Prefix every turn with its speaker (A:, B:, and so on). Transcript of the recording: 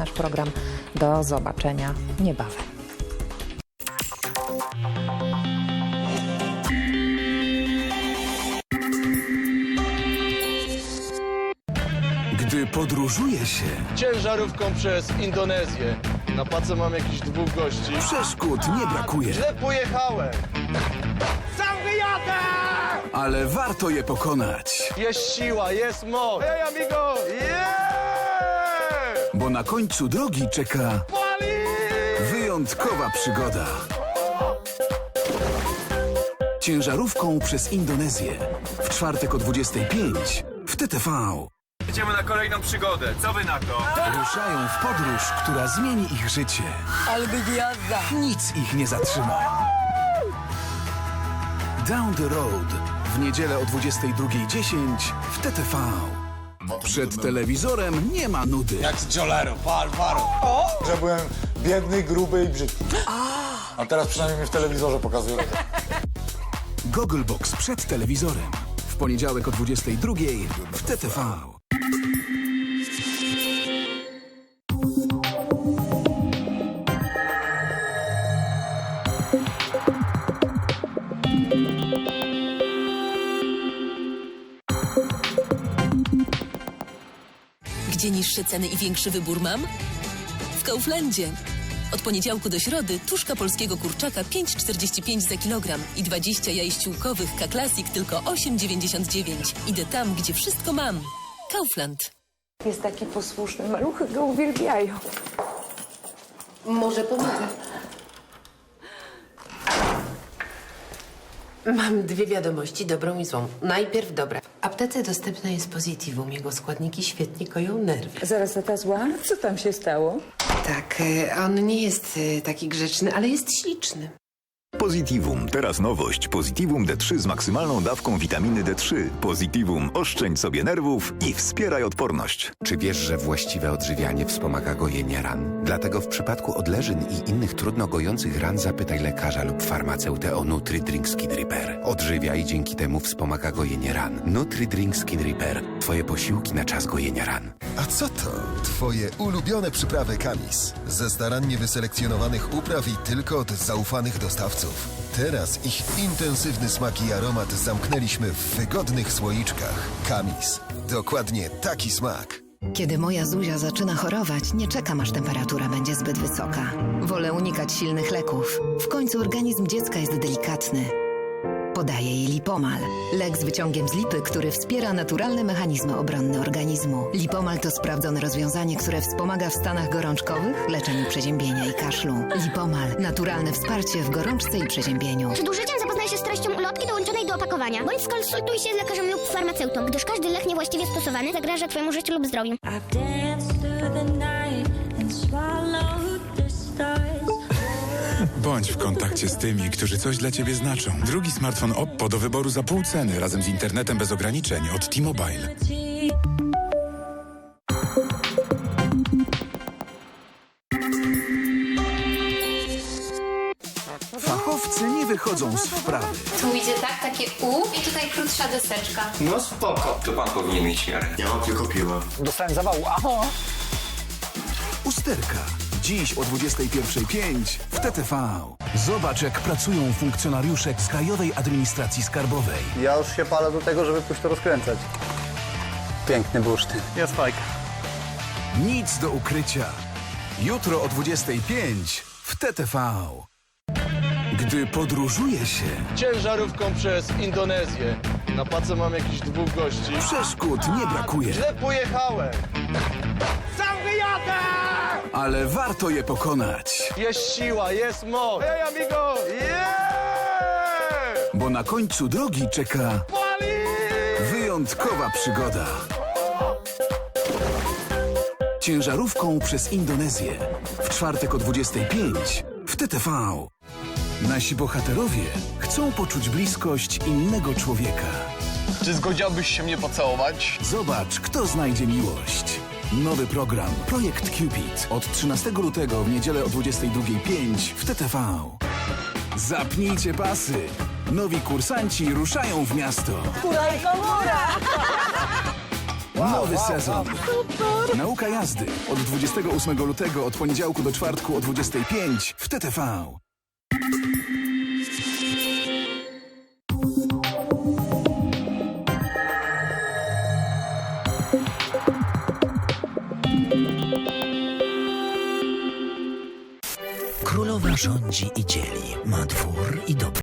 A: nasz program. Do zobaczenia niebawem.
B: Gdy podróżuje się,
C: ciężarówką przez Indonezję. Na pace mam jakichś dwóch gości.
B: przeszkód nie brakuje,
C: Źle pojechałem! Sam wyjadę!
B: ale warto je pokonać,
C: Jest siła, jest moc! Hej, amigo! Yeah!
B: Bo na końcu drogi czeka wyjątkowa przygoda. Ciężarówką przez Indonezję. W czwartek o 25 w TTV.
D: Jedziemy na kolejną przygodę. Co wy na to?
B: Ruszają w podróż, która zmieni ich życie.
E: Ale będzie jazda.
B: Nic ich nie zatrzyma. Down the Road. W niedzielę o 22.10 w TTV. Przed telewizorem nie ma nudy.
F: Jak z Jolero, pal, paro. Że byłem biedny, gruby i brzydki. A teraz przynajmniej mnie w telewizorze pokazują.
B: Gogglebox przed telewizorem. W poniedziałek o 22.00 w TTV.
G: Gdzie niższe ceny i większy wybór mam? W Kauflandzie. Od poniedziałku do środy tuszka polskiego kurczaka 5,45 za kilogram i 20 jaj ściółkowych K-Classic tylko 8,99. Idę tam, gdzie wszystko mam. Kaufland.
H: Jest taki posłuszny, maluchy go uwielbiają.
I: Może pomogę. Mam dwie wiadomości, dobrą i złą. Najpierw dobra. Aptece dostępne jest Positivum. Jego składniki świetnie koją nerwy.
H: Zaraz, a ta zła? Co tam się stało?
I: Tak, e, on nie jest e, taki grzeczny, ale jest śliczny.
J: Positivum. Teraz nowość. Positivum D3 z maksymalną dawką witaminy D3. Positivum. Oszczędź sobie nerwów i wspieraj odporność.
K: Czy wiesz, że właściwe odżywianie wspomaga gojenie ran? Dlatego w przypadku odleżyn i innych trudno gojących ran zapytaj lekarza lub farmaceutę o NutriDrink Skin Repair. Odżywiaj, dzięki temu wspomaga gojenie ran. NutriDrink Skin Repair. Twoje posiłki na czas gojenia ran.
L: A co to? Twoje ulubione przyprawy Kamis. Ze starannie wyselekcjonowanych upraw i tylko od zaufanych dostawców. Teraz ich intensywny smak i aromat zamknęliśmy w wygodnych słoiczkach. Kamis. Dokładnie taki smak.
M: Kiedy moja Zuzia zaczyna chorować, nie czekam aż temperatura będzie zbyt wysoka. Wolę unikać silnych leków. W końcu organizm dziecka jest delikatny. Podaję jej Lipomal. Lek z wyciągiem z lipy, który wspiera naturalne mechanizmy obronne organizmu. Lipomal to sprawdzone rozwiązanie, które wspomaga w stanach gorączkowych, leczeniu przeziębienia i kaszlu. Lipomal. Naturalne wsparcie w gorączce i przeziębieniu.
N: Przed użyciem zapoznaj się z treścią ulotki dołączonej do opakowania, bądź skonsultuj się z lekarzem lub farmaceutą, gdyż każdy lek niewłaściwie stosowany zagraża Twojemu życiu lub zdrowiu.
D: Bądź w kontakcie z tymi, którzy coś dla ciebie znaczą. Drugi smartfon Oppo do wyboru za pół ceny razem z internetem bez ograniczeń od T-Mobile.
B: Fachowcy nie wychodzą z wprawy.
N: Tu idzie tak, takie U i tutaj krótsza deseczka.
F: No spoko.
K: To pan powinien mieć miarę.
F: Ja mam tylko piłę.
C: Dostałem zawału, aha!
B: Usterka. Dziś o 21.05 w TTV. Zobacz, jak pracują funkcjonariusze z Krajowej Administracji Skarbowej.
C: Ja już się palę do tego, żeby pójść to rozkręcać.
F: Piękny bursztyn.
C: Jest fajka.
B: Nic do ukrycia. Jutro o 25 w TTV. Gdy podróżuje się,
C: Ciężarówką przez Indonezję. Na pace mam jakichś dwóch gości.
B: przeszkód nie brakuje,
C: Źle pojechałem! Sam wyjadę!
B: Ale warto je pokonać,
C: Jest siła, jest moc! Hej, amigo! Yeah!
B: bo na końcu drogi czeka
C: Pali!
B: wyjątkowa przygoda. Ciężarówką przez Indonezję. W czwartek o 25 w TTV. Nasi bohaterowie chcą poczuć bliskość innego człowieka.
C: Czy zgodziłbyś się mnie pocałować?
B: Zobacz, kto znajdzie miłość. Nowy program Projekt Cupid od 13 lutego w niedzielę o 22.05 w TTV. Zapnijcie pasy. Nowi kursanci ruszają w miasto.
E: Kuralka mora!
B: Nowy sezon. Nauka jazdy. Od 28 lutego, od poniedziałku do czwartku o 25 w TTV.
E: Rządzi i dzieli. Ma dwór i dom.